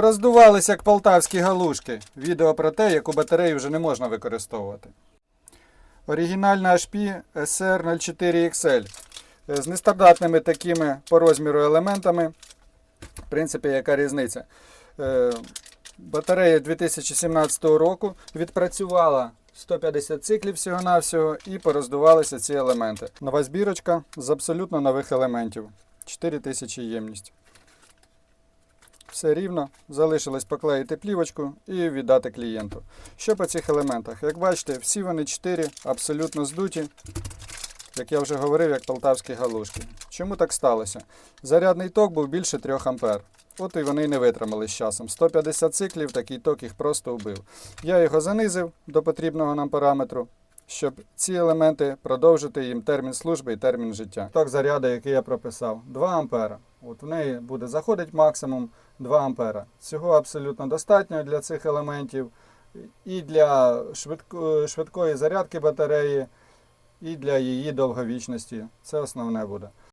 Роздувались як полтавські галушки. Відео про те, яку батарею вже не можна використовувати. Оригінальна HP SR04XL з нестандартними такими по розміру елементами. В принципі, яка різниця? Е, Батарея 2017 року відпрацювала 150 циклів всього-навсього і пороздувалися ці елементи. Нова збірочка з абсолютно нових елементів. 4000 ємність. Все рівно. Залишилось поклеїти плівочку і віддати клієнту. Що по цих елементах? Як бачите, всі вони 4 абсолютно здуті, як я вже говорив, як полтавські галушки. Чому так сталося? Зарядний ток був більше 3 ампер. От і вони не витримали з часом. 150 циклів, такий ток їх просто вбив. Я його занизив до потрібного нам параметру, щоб ці елементи продовжити їм термін служби і термін життя. Ток заряду, який я прописав, 2 ампера. От в неї буде заходить максимум 2 ампера. Цього абсолютно достатньо для цих елементів і для швидко- швидкої зарядки батареї, і для її довговічності. Це основне буде.